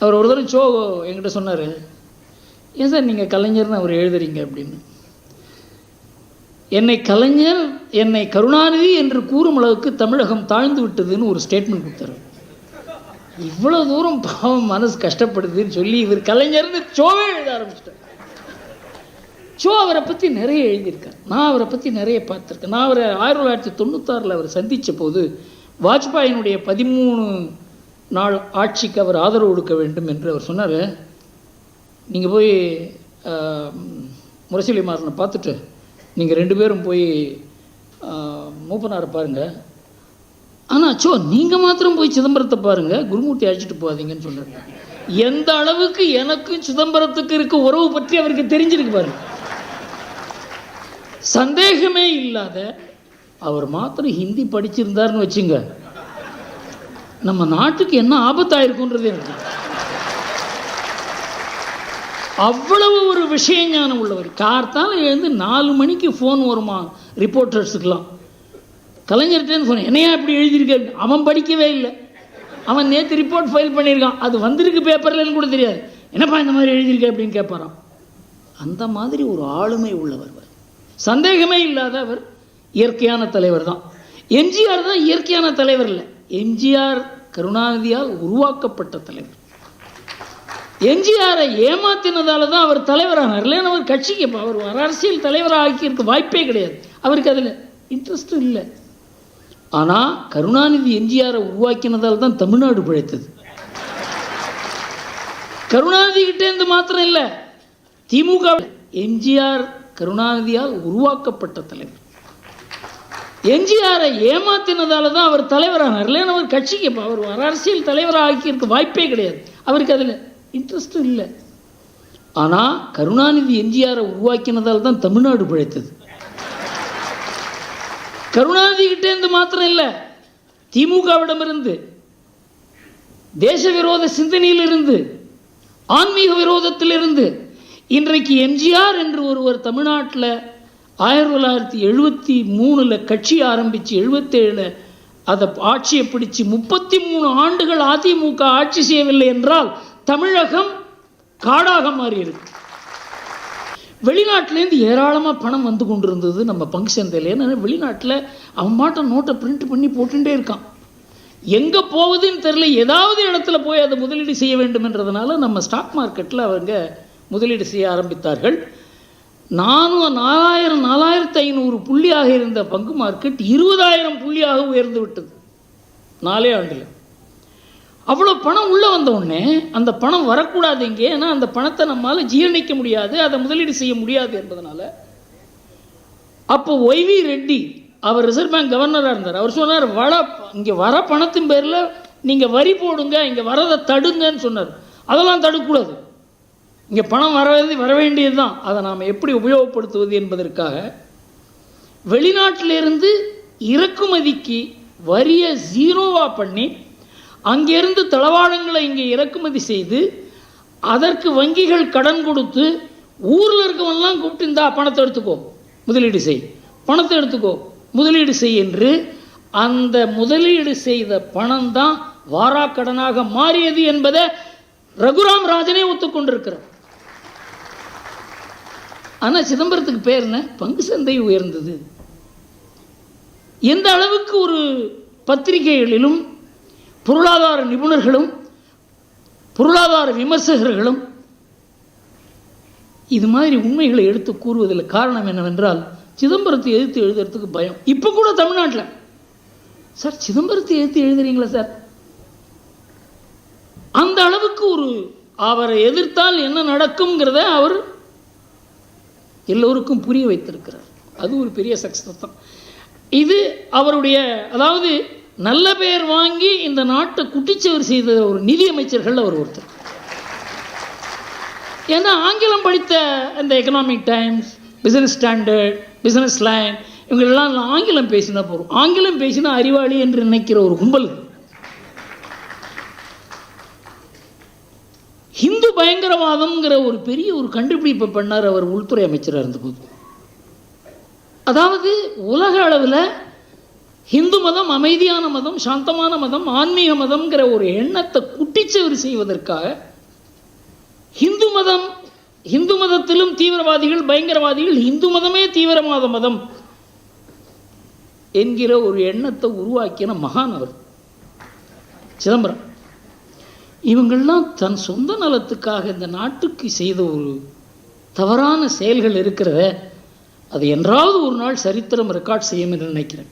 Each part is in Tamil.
அவர் ஒரு தடவை சோ என்கிட்ட சொன்னார் ஏன் சார் நீங்கள் கலைஞர்னு அவர் எழுதுறீங்க? அப்படின்னு. என்னை கலைஞர் என்னை கருணாநிதி என்று கூறும் அளவுக்கு தமிழகம் தாழ்ந்து விட்டதுன்னு ஒரு ஸ்டேட்மெண்ட் கொடுத்தாரு. இவ்வளோ தூரம் பாவம் மனசு கஷ்டப்படுதுன்னு சொல்லி இவர் கலைஞர்னு சோவே எழுத ஆரம்பிச்சிட்டார். சோ அவரை பற்றி நிறைய எழுதியிருக்கார். நான் அவரை பற்றி நிறைய பார்த்துருக்கேன். நான் அவரை ஆயிரத்தி தொள்ளாயிரத்தி தொண்ணூத்தாறில் அவர் சந்தித்த போது வாஜ்பாயினுடைய பதிமூணு நாள் ஆட்சிக்கு அவர் ஆதரவு கொடுக்க வேண்டும் என்று அவர் சொன்னார். நீங்கள் போய் முரசொலி மாறனை பார்த்துட்டு நீங்கள் ரெண்டு பேரும் போய் மூப்பனாரை பாருங்கள் ஆனால் அச்சோ நீங்கள் மாத்திரம் போய் சிதம்பரத்தை பாருங்கள் குருமூர்த்தி அழைச்சிட்டு போகாதீங்கன்னு சொன்னார் எந்த அளவுக்கு எனக்கும் சிதம்பரத்துக்கு இருக்க உறவு பற்றி அவருக்கு தெரிஞ்சிருக்கு பாருங்க. சந்தேகமே இல்லாத அவர் மாத்திரம் ஹிந்தி படிச்சிருந்தாருன்னு வச்சுங்க. நம்ம நாட்டுக்கு என்ன ஆபத்தாயிருக்குன்றது எனக்கு அவ்வளவு ஒரு விஷய ஞானம் உள்ளவர். கார்த்தால் எழுந்து நாலு மணிக்கு ஃபோன் வருமா? ரிப்போர்ட்டர்ஸுக்கெல்லாம் கலைஞர்கிட்டேன்னு சொன்னேன் என்னையா இப்படி எழுதியிருக்காரு அவன் படிக்கவே இல்லை. அவன் நேற்று ரிப்போர்ட் ஃபைல் பண்ணியிருக்கான். அது வந்திருக்கு பேப்பர்லன்னு கூட தெரியாது. என்னப்பா இந்த மாதிரி எழுதியிருக்க அப்படின்னு கேட்பாராம். அந்த மாதிரி ஒரு ஆளுமை உள்ளவர் அவர். சந்தேகமே இல்லாத அவர் இயற்கையான தலைவர் தான் எம்ஜிஆர் தான் இயற்கையான தலைவர் இல்லை. எம்ஜிஆர் கருணாநிதியால் உருவாக்கப்பட்ட தலைவர். எம்ஜிஆரை ஏமாத்தினதால தான் அவர் தலைவரானார். இல்லைன்னு அவர் கட்சிக்கு அவர் அரசியல் தலைவராக ஆக்கியிருக்க வாய்ப்பே கிடையாது. அவருக்கு அதில் இன்ட்ரெஸ்ட்டும் இல்லை. ஆனால் கருணாநிதி எம்ஜிஆரை உருவாக்கினதால் தான் தமிழ்நாடு பிழைத்தது. கருணாநிதி கிட்டேருந்து மாத்திரம் இல்லை. திமுக எம்ஜிஆர் கருணாநிதியால் உருவாக்கப்பட்ட தலைவர். எம்ஜிஆரை ஏமாத்தினதால தான் அவர் தலைவரானார். இல்லைன்னா அவர் கட்சிக்கு இப்போ அவர் வர அரசியல் தலைவராக ஆக்கியிருக்க வாய்ப்பே கிடையாது. அவருக்கு அதில் இன்ட்ரெஸ்ட்டும் இல்லை. ஆனால் கருணாநிதி எம்ஜிஆரை உருவாக்கினதால் தான் தமிழ்நாடு பிழைத்தது. கருணாநிதி கிட்டேருந்து மாத்திரம் இல்லை திமுகவிடமிருந்து தேச விரோத சிந்தனையிலிருந்து ஆன்மீக விரோதத்திலிருந்து இன்றைக்கு எம்ஜிஆர் என்று ஒருவர் தமிழ்நாட்டில் ஆயிரத்தி தொள்ளாயிரத்தி எழுபத்தி மூணில் கட்சி ஆரம்பித்து எழுபத்தேழில் அதை ஆட்சியை பிடிச்சு முப்பத்தி மூணு ஆண்டுகள் அதிமுக ஆட்சி செய்யவில்லை என்றால் தமிழகம் காடாக மாறியிருக்கு. வெளிநாட்டிலேருந்து ஏராளமாக பணம் வந்து கொண்டிருந்தது நம்ம பங்கு சந்தையில் ஏன்னா வெளிநாட்டில் அவன் மாட்ட நோட்டை பிரிண்ட் பண்ணி போட்டுட்டே இருக்கான். எங்கே போகுதுன்னு தெரில ஏதாவது இடத்துல போய் அதை முதலீடு செய்ய வேண்டும் என்றதுனால நம்ம ஸ்டாக் மார்க்கெட்டில் அவங்க முதலீடு செய்ய ஆரம்பித்தார்கள். நானும் நாலாயிரம் நாலாயிரத்து ஐநூறு புள்ளியாக இருந்த பங்கு மார்க்கெட் இருபதாயிரம் புள்ளியாக உயர்ந்து விட்டது. நாலே ஆண்டில். அவ்வளோ பணம் உள்ளே வந்த உடனே அந்த பணம் வரக்கூடாது இங்கே. ஏன்னா அந்த பணத்தை நம்மால் ஜீரணிக்க முடியாது. அதை முதலீடு செய்ய முடியாது என்பதனால. அப்போ ஒய்வி ரெட்டி அவர் ரிசர்வ் பேங்க் கவர்னராக இருந்தார். அவர் சொன்னார் வள இங்கே வர பணத்தின் பேரில் நீங்கள் வரி போடுங்க இங்கே வரதை தடுங்கன்னு சொன்னார். அதெல்லாம் தடுக்கக்கூடாது. இங்கே பணம் வரவே வர வேண்டியது தான் அதை நாம் எப்படி உபயோகப்படுத்துவது என்பதற்காக வெளிநாட்டிலிருந்து இறக்குமதிக்கு வரியை ஜீரோவாக பண்ணி அங்கேருந்து தளவாடங்களை இங்கே இறக்குமதி செய்து அதற்கு வங்கிகள் கடன் கொடுத்து ஊரில் இருக்கவன்லாம் கூப்பிட்டு இந்தா பணத்தை எடுத்துக்கோ முதலீடு செய். பணத்தை எடுத்துக்கோ முதலீடு செய் என்று அந்த முதலீடு செய்த பணம் தான் வாராக்கடனாக மாறியது என்பதை ரகுராம் ராஜனே ஒத்துக்கொண்டிருக்கிறார். ஆனால் சிதம்பரத்துக்கு பேர் என்ன? பங்கு சந்தை உயர்ந்தது. எந்த அளவுக்கு ஒரு பத்திரிகைகளிலும் பொருளாதார நிபுணர்களும் பொருளாதார விமர்சகர்களும் இது மாதிரி உண்மைகளை எடுத்து கூறுவதில் காரணம் என்னவென்றால் சிதம்பரத்தை எதிர்த்து எழுதுறதுக்கு பயம். இப்போ கூட தமிழ்நாட்டில். சார் சிதம்பரத்தை எதிர்த்து எழுதுறீங்களா சார்? அந்த அளவுக்கு ஒரு அவரை எதிர்த்தால் என்ன நடக்குங்கிறத அவர் எல்லோருக்கும் புரிய வைத்திருக்கிறார். அது ஒரு பெரிய சக்ஸஸ் தான். இது அவருடைய அதாவது நல்ல பெயர் வாங்கி இந்த நாட்டை குட்டிச்சவர் செய்த ஒரு நிதி அமைச்சர்கள் அவர் ஒருத்தர். ஏன்னா ஆங்கிலம் படித்த இந்த Economic Times Business Standard Business Line இவங்களெல்லாம் ஆங்கிலம் பேசினா போகிறோம் ஆங்கிலம் பேசினா அறிவாளி என்று நினைக்கிற ஒரு கும்பல் இது. ஹிந்து பயங்கரவாதம்ங்கிற ஒரு பெரிய ஒரு கண்டுபிடிப்பை பண்ணார் அவர் உள்துறை அமைச்சராக இருந்தபோது. அதாவது உலக அளவில் ஹிந்து மதம் அமைதியான மதம் சாந்தமான மதம் ஆன்மீக மதம்ங்கிற ஒரு எண்ணத்தை குட்டிச்சவர் செய்வதற்காக ஹிந்து மதம் ஹிந்து மதத்திலும் தீவிரவாதிகள் பயங்கரவாதிகள் இந்து மதமே தீவிரவாத மதம் என்கிற ஒரு எண்ணத்தை உருவாக்கின மகான் அவர். சிதம்பரம். இவங்கள்லாம் தன் சொந்த நலத்துக்காக இந்த நாட்டுக்கு செய்த ஒரு தவறான செயல்கள் இருக்கிறத அது என்றாவது ஒரு நாள் சரித்திரம் ரெக்கார்ட் செய்யும் என்று நினைக்கிறேன்.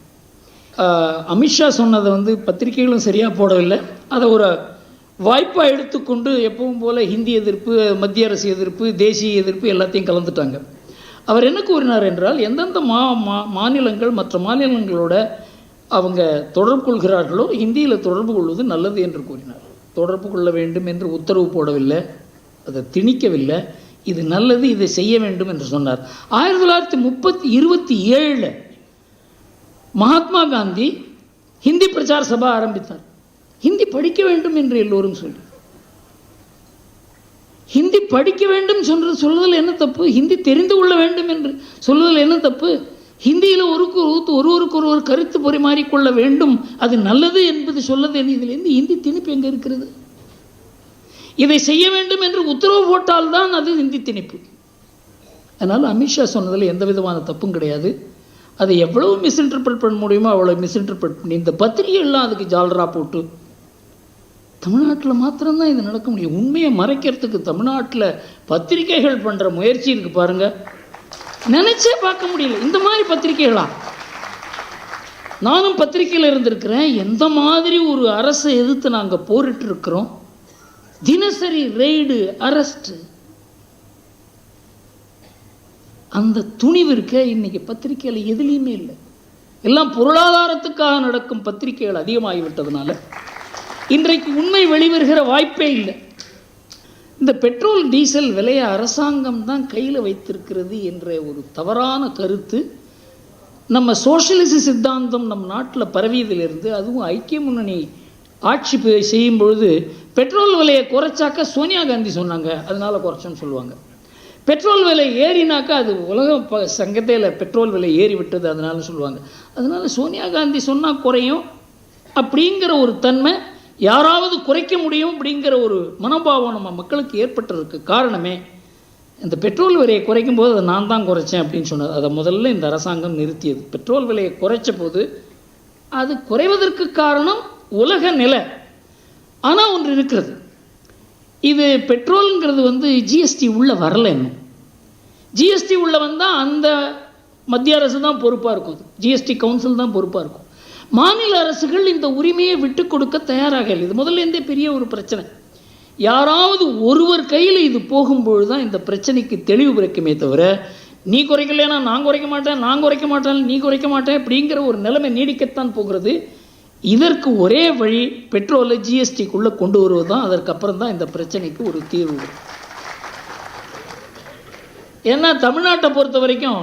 அமித்ஷா சொன்னதை வந்து பத்திரிகைகளும் சரியாக போடவில்லை. அதை ஒரு வாய்ப்பாக எடுத்துக்கொண்டு எப்பவும் போல ஹிந்தி எதிர்ப்பு மத்திய அரசு எதிர்ப்பு தேசிய எதிர்ப்பு எல்லாத்தையும் கலந்துட்டாங்க. அவர் என்ன கூறினார் என்றால் எந்தெந்த மா மா- மாநிலங்கள் மற்ற மாநிலங்களோட அவங்க தொடர்பு கொள்கிறார்களோ ஹிந்தியில் தொடர்பு கொள்வது நல்லது என்று கூறினார். தொடர்பு கொள்ள வேண்டும் என்று உத்தரவு போடவில்லை. அதை திணிக்கவில்லை. இது நல்லது இதை செய்ய வேண்டும் என்று சொன்னார். ஆயிரத்தி தொள்ளாயிரத்தி முப்பத்தி இருபத்தி ஏழில் மகாத்மா காந்தி ஹிந்தி பிரச்சார சபா ஆரம்பித்தார். ஹிந்தி படிக்க வேண்டும் என்று எல்லோரும் சொல்லி. ஹிந்தி படிக்க வேண்டும் சொல்றது சொல்வதில் என்ன தப்பு? ஹிந்தி தெரிந்து கொள்ள வேண்டும் என்று சொல்வதில் என்ன தப்பு? ஹிந்தியில் ஒருக்கு ஒருவருக்கு ஒருவர் கருத்து பரிமாறிக்கொள்ள வேண்டும். அது நல்லது என்பது சொல்லது இதிலிருந்து ஹிந்தி திணிப்பு எங்கே இருக்கிறது? இதை செய்ய வேண்டும் என்று உத்தரவு போட்டால்தான் அது ஹிந்தி திணிப்பு. அதனால் அமித்ஷா சொன்னதில் எந்த விதமான தப்பும் கிடையாது. அதை எவ்வளவு மிஸ்இன்டர்பிரட் பண்ண முடியுமோ அவ்வளோ மிஸ்இன்டர்பிரட் பண்ணி இந்த பத்திரிகைகள்லாம் அதுக்கு ஜாலரா போட்டு தமிழ்நாட்டில் மாத்திரம்தான் இது நடக்க முடியும். உண்மையை மறைக்கிறதுக்கு தமிழ்நாட்டில் பத்திரிகைகள் பண்ணுற முயற்சி இருக்குது பாருங்கள் நினைச்சே பார்க்க முடியல. இந்த மாதிரி பத்திரிகைகளா? நானும் பத்திரிகையில் இருந்திருக்கிறேன். எந்த மாதிரி ஒரு அரசை எதிர்த்து நாங்கள் போரிட்டு இருக்கிறோம் தினசரி ரெய்டு அரஸ்ட். அந்த துணிவு இருக்க இன்னைக்கு பத்திரிக்கையில் எதுலேயுமே இல்லை. எல்லாம் பொருளாதாரத்துக்காக நடக்கும் பத்திரிகைகள் அதிகமாகிவிட்டதுனால. இன்றைக்கு உண்மை வெளிவருகிற வாய்ப்பே இல்லை. இந்த பெட்ரோல் டீசல் விலையை அரசாங்கம் தான் கையில் வைத்திருக்கிறது என்ற ஒரு தவறான கருத்து. நம்ம சோஷலிச சித்தாந்தம் நம் நாட்டில் பரவியதிலிருந்து அதுவும் ஐக்கிய முன்னணி ஆட்சி செய்யும் பொழுது பெட்ரோல் விலையை குறைச்சாக்க சோனியா காந்தி சொன்னாங்க. அதனால் குறைச்சோன்னு சொல்லுவாங்க. பெட்ரோல் விலை ஏறினாக்கா அது உலக ப சங்கத்தில் பெட்ரோல் விலை ஏறி விட்டது அதனால சொல்லுவாங்க. அதனால சோனியா காந்தி சொன்னால் குறையும் அப்படிங்கிற ஒரு தன்மை யாராவது குறைக்க முடியும் அப்படிங்கிற ஒரு மனோபாவம் நம்ம மக்களுக்கு ஏற்பட்டதுக்கு காரணமே இந்த பெட்ரோல் விலையை குறைக்கும் போது அதை நான் தான் குறைச்சேன் அப்படின்னு சொன்னது அதை முதல்ல இந்த அரசாங்கம் நிறுத்தியது. பெட்ரோல் விலையை குறைச்ச போது அது குறைவதற்கு காரணம் உலக நிலை. ஆனால் ஒன்று இருக்கிறது. இது பெட்ரோலுங்கிறது வந்து ஜிஎஸ்டி உள்ளே வரல இன்னும். ஜிஎஸ்டி உள்ளே வந்தால் அந்த மத்திய அரசு தான் பொறுப்பாக இருக்கும். ஜிஎஸ்டி கவுன்சில் தான் பொறுப்பாக இருக்கும். மாநில அரசுகள் இந்த உரிமையை விட்டு கொடுக்க தயாராக இல்லை. இது முதல்ல இருந்தே பெரிய ஒரு பிரச்சனை. யாராவது ஒருவர் கையில் இது போகும்பொழுது தான் இந்த பிரச்சனைக்கு தெளிவு பிறக்குமே தவிர நீ குறைக்கலைன்னா நான் குறைக்க மாட்டேன் நான் குறைக்க மாட்டேன் நீ குறைக்க மாட்டேன் அப்படிங்கிற ஒரு நிலைமை நீடிக்கத்தான் போகிறது. இதற்கு ஒரே வழி பெட்ரோலை ஜிஎஸ்டிக்குள்ளே கொண்டு வருவது தான். அதற்கப்புறம் தான் இந்த பிரச்சனைக்கு ஒரு தீர்வு ஏன்னா தமிழ்நாட்டை பொறுத்த வரைக்கும்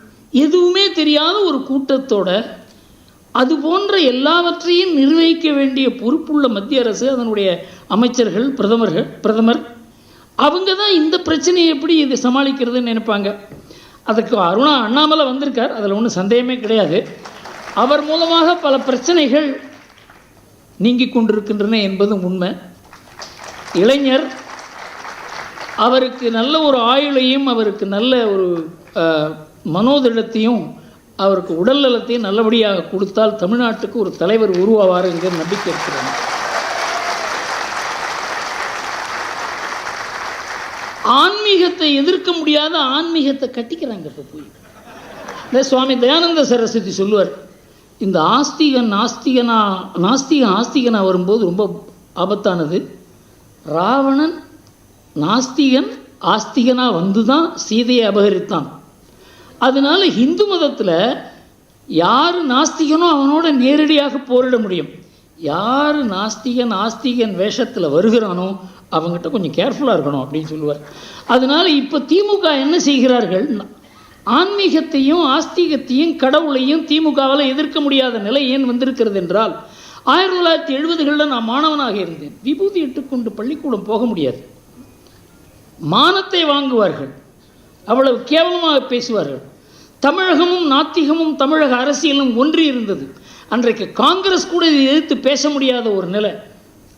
எதுவுமே தெரியாத ஒரு கூட்டத்தோட அது போன்ற எல்லாவற்றையும் நிர்வகிக்க வேண்டிய பொறுப்புள்ள மத்திய அரசு அதனுடைய அமைச்சர்கள் பிரதமர்கள் பிரதமர் அவங்க தான் இந்த பிரச்சனையை எப்படி இதை சமாளிக்கிறதுன்னு நினைப்பாங்க. அதுக்கு அருணா அண்ணாமலை வந்திருக்கார் அதில் ஒன்றும் சந்தேகமே கிடையாது. அவர் மூலமாக பல பிரச்சனைகள் நீங்கி கொண்டிருக்கின்றன என்பதும் உண்மை. இளைஞர் அவருக்கு நல்ல ஒரு ஆயுளையும் அவருக்கு நல்ல ஒரு மனோதிடத்தையும் அவருக்கு உடல் நலத்தையும் நல்லபடியாக கொடுத்தால் தமிழ்நாட்டுக்கு ஒரு தலைவர் உருவாவார் என்கிற நம்பிக்கை இருக்கிறாங்க ஆன்மீகத்தை எதிர்க்க முடியாத ஆன்மீகத்தை கட்டிக்கிறாங்க இப்போ போய். இந்த சுவாமி தயானந்த சரஸ்வதி சொல்லுவார் இந்த ஆஸ்திகன் நாஸ்திகனா நாஸ்திகன் ஆஸ்திகனா வரும்போது ரொம்ப ஆபத்தானது. ராவணன் நாஸ்திகன் ஆஸ்திகனா வந்து தான் சீதையை அபகரித்தான். அதனால் ஹிந்து மதத்தில் யார் நாஸ்திகனோ அவனோட நேரடியாக போரிட முடியும். யார் நாஸ்திகன் ஆஸ்திகன் வேஷத்தில் வருகிறானோ அவங்ககிட்ட கொஞ்சம் கேர்ஃபுல்லாக இருக்கணும் அப்படின்னு சொல்லுவார். அதனால் இப்போ திமுக என்ன செய்கிறார்கள்? ஆன்மீகத்தையும் ஆஸ்திகத்தையும் கடவுளையும் திமுகவால் எதிர்க்க முடியாத நிலை ஏன் வந்திருக்கிறது என்றால் ஆயிரத்தி தொள்ளாயிரத்தி எழுபதுகளில் நான் மாணவனாக இருந்தேன். விபூதி இட்டுக்கொண்டு பள்ளிக்கூடம் போக முடியாது. மானத்தை வாங்குவார்கள். அவ்வளவு கேவலமாக பேசுவார்கள். தமிழகமும் நாத்திகமும் தமிழக அரசியலும் ஒன்றி இருந்தது. அன்றைக்கு காங்கிரஸ் கூட இதை எதிர்த்து பேச முடியாத ஒரு நிலை.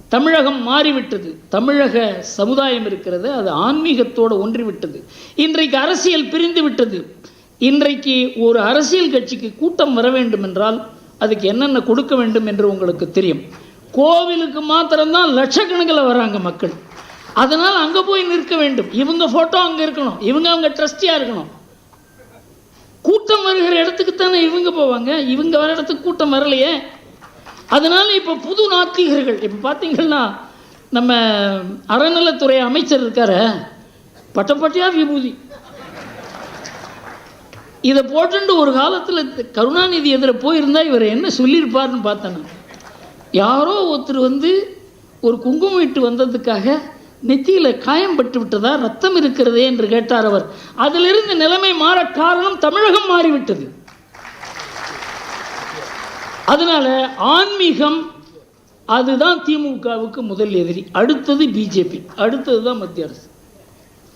தமிழகம் மாறிவிட்டது. தமிழக சமுதாயம் இருக்கிறது. அது ஆன்மீகத்தோடு ஒன்றிவிட்டது இன்றைக்கு அரசியல் பிரிந்து விட்டது. இன்றைக்கு ஒரு அரசியல் கட்சிக்கு கூட்டம் வர வேண்டும் என்றால் அதுக்கு என்னென்ன கொடுக்க வேண்டும் என்று உங்களுக்கு தெரியும். கோவிலுக்கு மாத்திரம்தான் லட்சக்கணக்கில் வராங்க மக்கள். அதனால் அங்கே போய் நிற்க வேண்டும். இவங்க ஃபோட்டோ அங்கே இருக்கணும். இவங்க அவங்க ட்ரஸ்டியாக இருக்கணும். கூட்டம் வருகிற இடத்துக்கு தானே இவங்க போவாங்க? இவங்க வர இடத்துக்கு கூட்டம் வரலையே. அதனால இப்போ புது நாத்திகர்கள் இப்போ பார்த்தீங்கன்னா நம்ம அறநலத்துறை அமைச்சர் இருக்கார. பட்டப்பட்டியா விபூதி? இதை போட்டுண்டு ஒரு காலத்தில் கருணாநிதி எதிர போயிருந்தா இவர் என்ன சொல்லியிருப்பார்னு பார்த்தேன் யாரோ ஒருத்தர் வந்து ஒரு குங்குமம் இட்டு வந்ததுக்காக நெத்தியில் காயம் பட்டு விட்டதா? ரத்தம் இருக்கிறதே என்று கேட்டார் அவர். அதிலிருந்து நிலைமை மாற காரணம் தமிழகம் மாறிவிட்டது. அதனால ஆன்மீகம் அதுதான் திமுகவுக்கு முதல் எதிரி. அடுத்தது பிஜேபி. அடுத்தது தான் மத்திய அரசு.